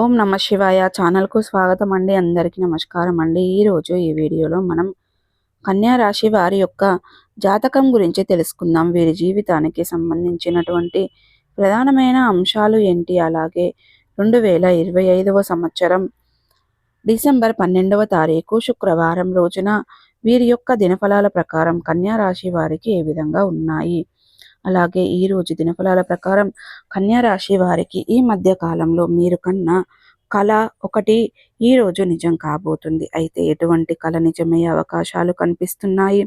ఓం నమ శివాయ ఛానల్కు స్వాగతం అండి. అందరికీ నమస్కారం అండి. ఈరోజు ఈ వీడియోలో మనం కన్యా రాశి వారి యొక్క జాతకం గురించి తెలుసుకుందాం. వీరి జీవితానికి సంబంధించినటువంటి ప్రధానమైన అంశాలు ఏంటి? అలాగే రెండు వేల ఇరవై ఐదవ సంవత్సరం డిసెంబర్ పన్నెండవ తారీఖు శుక్రవారం రోజున వీరి యొక్క దినఫలాల ప్రకారం కన్యా రాశి వారికి ఏ విధంగా ఉన్నాయి? అలాగే ఈ రోజు దినఫలాల ప్రకారం కన్యారాశి వారికి ఈ మధ్య కాలంలో మీరు కన్నా కళ ఒకటి ఈ రోజు నిజం కాబోతుంది. అయితే ఎటువంటి కళ నిజమయ్యే అవకాశాలు కనిపిస్తున్నాయి?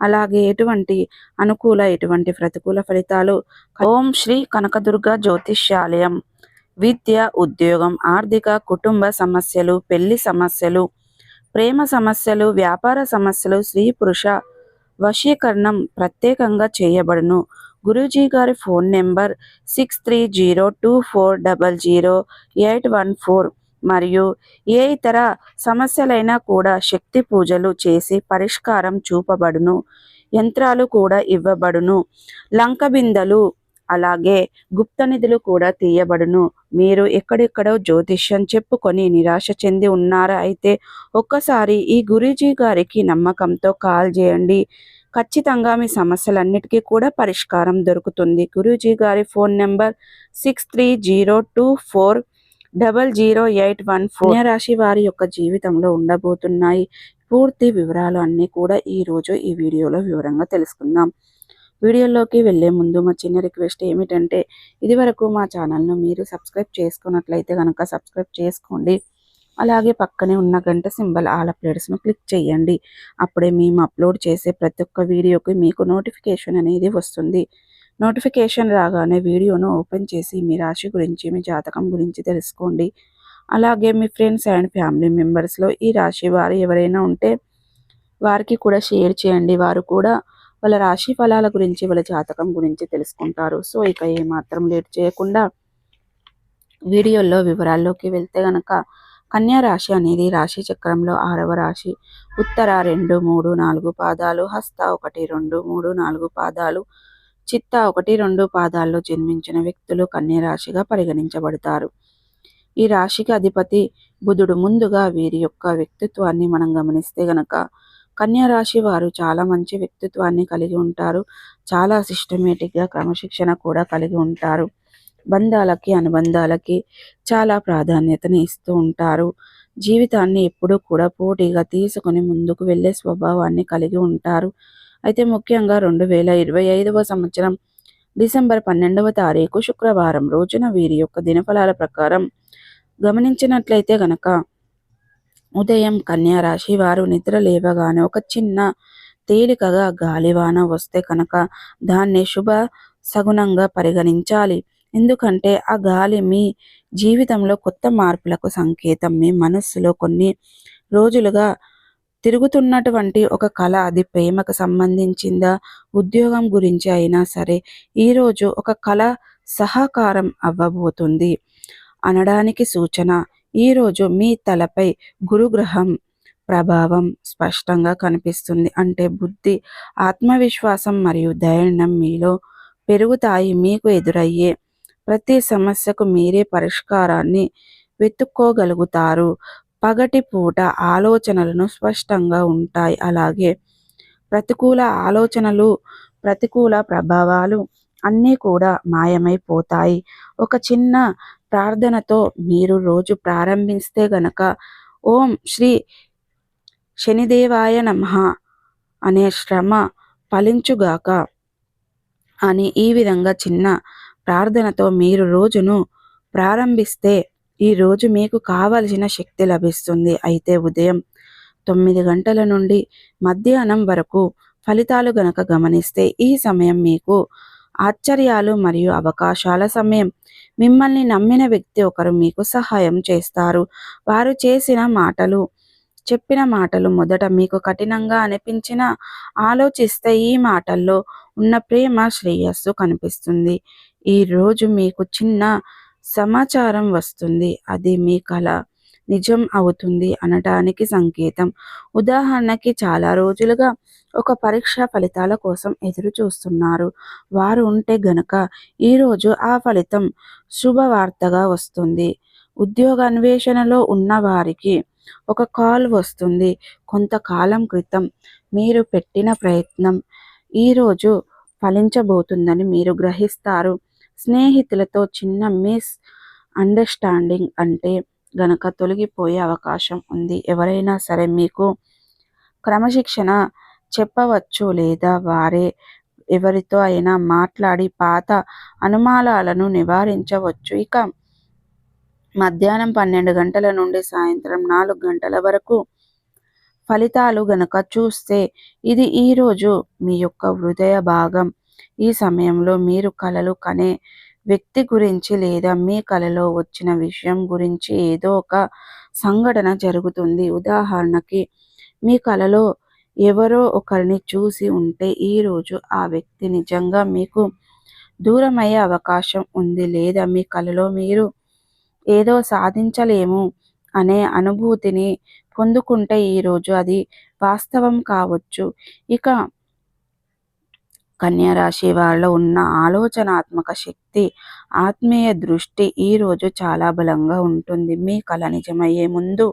అలాగే ఎటువంటి అనుకూల ఎటువంటి ప్రతికూల ఫలితాలు ఓం శ్రీ కనకదుర్గ జ్యోతిష్యాలయం. విద్య ఉద్యోగం ఆర్థిక కుటుంబ సమస్యలు పెళ్ళి సమస్యలు ప్రేమ సమస్యలు వ్యాపార సమస్యలు స్త్రీ పురుష వశీకరణం ప్రత్యేకంగా చేయబడును. గురూజీ గారి phone number six three zero two four double zero eight one four మరియు ఏ ఇతర సమస్యలైనా కూడా శక్తి పూజలు చేసి పరిష్కారం చూపబడును. యంత్రాలు కూడా ఇవ్వబడును. లంక బిందెలు అలాగే గుప్త నిధులు కూడా తీయబడును. మీరు ఎక్కడెక్కడో జ్యోతిష్యం చెప్పుకొని నిరాశ చెంది ఉన్నారా? అయితే ఒక్కసారి ఈ గురూజీ గారికి నమ్మకంతో కాల్ చేయండి. ఖచ్చితంగా మీ సమస్యలన్నిటికీ కూడా పరిష్కారం దొరుకుతుంది. గురూజీ గారి phone number six three zero two four double zero eight one four. రాశి వారి యొక్క జీవితంలో ఉండబోతున్నాయి. పూర్తి వివరాలు అన్నీ కూడా ఈ రోజు ఈ వీడియోలో వివరంగా తెలుసుకుందాం. వీడియోలోకి వెళ్ళే ముందు మా చిన్న రిక్వెస్ట్ ఏమిటంటే ఇదివరకు మా ఛానల్ను మీరు సబ్స్క్రైబ్ చేసుకున్నట్లయితే కనుక సబ్స్క్రైబ్ చేసుకోండి. అలాగే పక్కనే ఉన్న గంట సింబల్ ఆల్ అప్డేట్స్ను క్లిక్ చేయండి. అప్పుడే మేము అప్లోడ్ చేసే ప్రతి ఒక్క వీడియోకి మీకు నోటిఫికేషన్ అనేది వస్తుంది. నోటిఫికేషన్ రాగానే వీడియోను ఓపెన్ చేసి మీ రాశి గురించి మీ జాతకం గురించి తెలుసుకోండి. అలాగే మీ ఫ్రెండ్స్ అండ్ ఫ్యామిలీ మెంబర్స్లో ఈ రాశి వారు ఎవరైనా ఉంటే వారికి కూడా షేర్ చేయండి. వారు కూడా వాళ్ళ రాశి ఫలాల గురించి వాళ్ళ జాతకం గురించి తెలుసుకుంటారు. సో ఇక ఏమాత్రం లేట్ చేయకుండా వీడియోలో వివరాల్లోకి వెళ్తే గనక కన్యా రాశి అనేది రాశి చక్రంలో ఆరవ రాశి. ఉత్తర రెండు మూడు నాలుగు పాదాలు హస్త ఒకటి రెండు మూడు నాలుగు పాదాలు చిత్త ఒకటి రెండు పాదాల్లో జన్మించిన వ్యక్తులు కన్యా రాశిగా పరిగణించబడతారు. ఈ రాశికి అధిపతి బుధుడు ముందుగా వీరి యొక్క వ్యక్తిత్వాన్ని మనం గమనిస్తే గనక కన్యా రాశి వారు చాలా మంచి వ్యక్తిత్వాన్ని కలిగి ఉంటారు. చాలా సిస్టమేటిక్గా క్రమశిక్షణ కూడా కలిగి ఉంటారు. బంధాలకి అనుబంధాలకి చాలా ప్రాధాన్యతని ఇస్తూ ఉంటారు. జీవితాన్ని ఎప్పుడూ కూడా పోటీగా తీసుకుని ముందుకు వెళ్ళే స్వభావాన్ని కలిగి ఉంటారు. అయితే ముఖ్యంగా రెండు వేల ఇరవై ఐదవ సంవత్సరం డిసెంబర్ పన్నెండవ తారీఖు శుక్రవారం రోజున వీరి యొక్క దినఫలాల ప్రకారం గమనించినట్లయితే గనక ఉదయం కన్యా రాశి వారు నిద్ర లేవగానే ఒక చిన్న తేలికగా గాలివాన వస్తే కనుక దాన్ని శుభ సగుణంగా పరిగణించాలి. ఎందుకంటే ఆ గాలి మీ జీవితంలో కొత్త మార్పులకు సంకేతం. మీ మనస్సులో కొన్ని రోజులుగా తిరుగుతున్నటువంటి ఒక కళ అది ప్రేమకు సంబంధించిందా ఉద్యోగం గురించి అయినా సరే ఈరోజు ఒక కళ సహకారం అవ్వబోతుంది. అనడానికి సూచన ఈరోజు మీ తలపై గురుగ్రహం ప్రభావం స్పష్టంగా కనిపిస్తుంది. అంటే బుద్ధి ఆత్మవిశ్వాసం మరియు ధైర్యం మీలో పెరుగుతాయి మీకు ఎదురయ్యే ప్రతి సమస్యకు మీరే పరిష్కారాన్ని వెతుక్కోగలుగుతారు. పగటి పూట ఆలోచనలను స్పష్టంగా ఉంటాయి. అలాగే ప్రతికూల ఆలోచనలు ప్రతికూల ప్రభావాలు అన్నీ కూడా మాయమైపోతాయి. ఒక చిన్న ప్రార్థనతో మీరు రోజు ప్రారంభిస్తే గనక ఓం శ్రీ శనిదేవాయ నమ అనే శ్రమ ఫలించుగాక అని ఈ విధంగా చిన్న ప్రార్థనతో మీరు రోజును ప్రారంభిస్తే ఈ రోజు మీకు కావలసిన శక్తి లభిస్తుంది. అయితే ఉదయం తొమ్మిది గంటల నుండి మధ్యాహ్నం వరకు ఫలితాలు గనక గమనిస్తే ఈ సమయం మీకు ఆశ్చర్యాలు మరియు అవకాశాల సమయం. మిమ్మల్ని నమ్మిన వ్యక్తి ఒకరు మీకు సహాయం చేస్తారు. వారు చేసిన మాటలు చెప్పిన మాటలు మొదట మీకు కఠినంగా అనిపించిన ఆలోచిస్తే ఈ మాటల్లో ఉన్న ప్రేమ శ్రేయస్సు కనిపిస్తుంది. ఈరోజు మీకు చిన్న సమాచారం వస్తుంది. అది మీ కళ నిజం అవుతుంది అనటానికి సంకేతం. ఉదాహరణకి చాలా రోజులుగా ఒక పరీక్ష ఫలితాల కోసం ఎదురు చూస్తున్నారు. వారు ఉంటే గనక ఈరోజు ఆ ఫలితం శుభవార్తగా వస్తుంది. ఉద్యోగ అన్వేషణలో ఉన్న వారికి ఒక కాల్ వస్తుంది. కొంతకాలం క్రితం మీరు పెట్టిన ప్రయత్నం ఈరోజు ఫలించబోతుందని మీరు గ్రహిస్తారు. స్నేహితులతో చిన్న మిస్ అండర్స్టాండింగ్ అంటే గనక తొలగిపోయే అవకాశం ఉంది. ఎవరైనా సరే మీకు క్రమశిక్షణ చెప్పవచ్చు లేదా వారే ఎవరితో అయినా మాట్లాడి పాత అనుమానాలను నివారించవచ్చు. ఇక మధ్యాహ్నం పన్నెండు గంటల నుండి సాయంత్రం నాలుగు గంటల వరకు ఫలితాలు గనక చూస్తే ఇది ఈరోజు మీ యొక్క హృదయ భాగం ఈ సమయంలో మీరు కలలు కనే వ్యక్తి గురించి లేదా మీ కలలో వచ్చిన విషయం గురించి ఏదో ఒక సంఘటన జరుగుతుంది. ఉదాహరణకి మీ కలలో ఎవరో ఒకరిని చూసి ఉంటే ఈరోజు ఆ వ్యక్తి నిజంగా మీకు దూరమయ్యే అవకాశం ఉంది లేదా మీ కలలో మీరు ఏదో సాధించలేము అనే అనుభూతిని పొందుకుంటే ఈరోజు అది వాస్తవం కావచ్చు. ఇక కన్యరాశి వాళ్ళ ఉన్న ఆలోచనాత్మక శక్తి ఆత్మీయ దృష్టి ఈరోజు చాలా బలంగా ఉంటుంది. మీ కళ నిజమయ్యే ముందు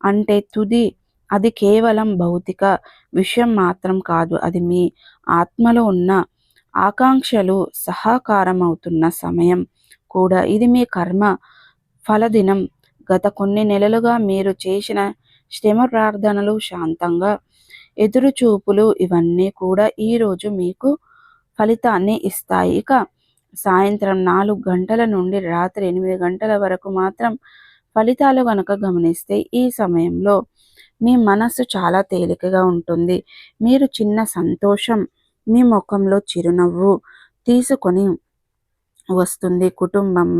అంటే తుది అది కేవలం భౌతిక విషయం మాత్రం కాదు అది మీ ఆత్మలో ఉన్న ఆకాంక్షలు సహకారం అవుతున్న సమయం కూడా. ఇది మీ కర్మ ఫలదినం. గత కొన్ని నెలలుగా మీరు చేసిన శ్రమ ప్రార్థనలు శాంతంగా ఎదురుచూపులు ఇవన్నీ కూడా ఈరోజు మీకు ఫలితాన్ని ఇస్తాయి. ఇక సాయంత్రం నాలుగు గంటల నుండి రాత్రి ఎనిమిది గంటల వరకు మాత్రం ఫలితాలు కనుక గమనిస్తే ఈ సమయంలో మీ మనస్సు చాలా తేలికగా ఉంటుంది. మీరు చిన్న సంతోషం మీ ముఖంలో చిరునవ్వు తీసుకొని వస్తుంది. కుటుంబం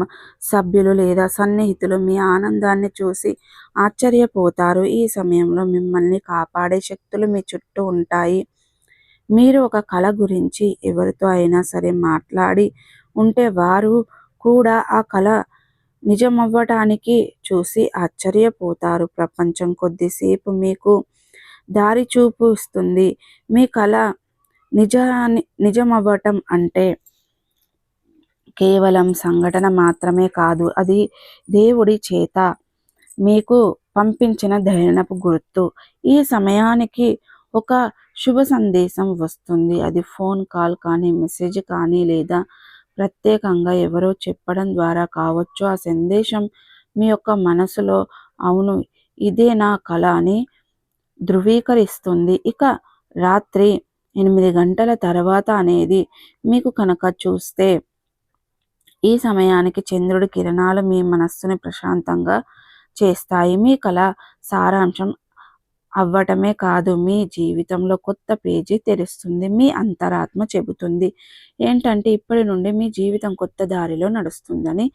సభ్యులు లేదా సన్నిహితులు మీ ఆనందాన్ని చూసి ఆశ్చర్యపోతారు. ఈ సమయంలో మిమ్మల్ని కాపాడే శక్తులు మీ చుట్టూ ఉంటాయి. మీరు ఒక కళ గురించి ఎవరితో అయినా సరే మాట్లాడి ఉంటే వారు కూడా ఆ కళ నిజమవ్వటానికి చూసి ఆశ్చర్యపోతారు. ప్రపంచం కొద్దిసేపు మీకు దారి చూపిస్తుంది. మీ కళ నిజాన్ని నిజమవ్వటం అంటే కేవలం సంఘటన మాత్రమే కాదు అది దేవుడి చేత మీకు పంపించిన ధైర్యపు గుర్తు. ఈ సమయానికి ఒక శుభ సందేశం వస్తుంది. అది ఫోన్ కాల్ కానీ మెసేజ్ కానీ లేదా ప్రత్యేకంగా ఎవరో చెప్పడం ద్వారా కావచ్చు. ఆ సందేశం మీ యొక్క మనసులో అవును ఇదే నా కళ అని ధృవీకరిస్తుంది. ఇక రాత్రి ఎనిమిది గంటల తర్వాత అనేది మీకు కనుక చూస్తే ఈ సమయానికి చంద్రుడి కిరణాలు మీ మనస్సును ప్రశాంతంగా చేస్తాయి. మీ కళ సారాంశం అవ్వటమే కాదు మీ జీవితంలో కొత్త పేజీ తెరుస్తుంది మీ అంతరాత్మ చెబుతుంది. ఏంటంటే ఇప్పటి నుండి మీ జీవితం కొత్త దారిలో నడుస్తుందని.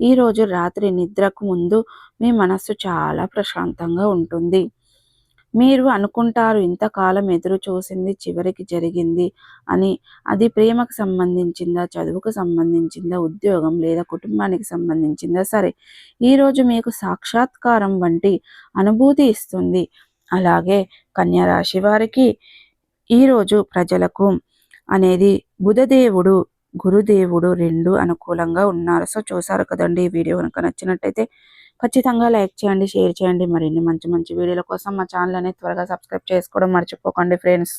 ఈరోజు రాత్రి నిద్రకు ముందు మీ మనస్సు చాలా ప్రశాంతంగా ఉంటుంది. మీరు అనుకుంటారు ఇంతకాలం ఎదురు చూసింది చివరికి జరిగింది అని. అది ప్రేమకు సంబంధించిందా చదువుకు సంబంధించిందా ఉద్యోగం లేదా కుటుంబానికి సంబంధించిందా? సరే ఈరోజు మీకు సాక్షాత్కారం వంటి అనుభూతి ఇస్తుంది. అలాగే కన్యారాశి వారికి ఈరోజు ప్రజలకు అనేది బుధదేవుడు గురుదేవుడు రెండు అనుకూలంగా ఉన్నారు. సో చూసారు కదండి ఈ వీడియో కనుక నచ్చినట్టయితే ఖచ్చితంగా లైక్ చేయండి షేర్ చేయండి. మరిన్ని మంచి మంచి వీడియోల కోసం మా ఛానల్ అనేది త్వరగా సబ్స్క్రైబ్ చేసుకోవడం మర్చిపోకండి ఫ్రెండ్స్.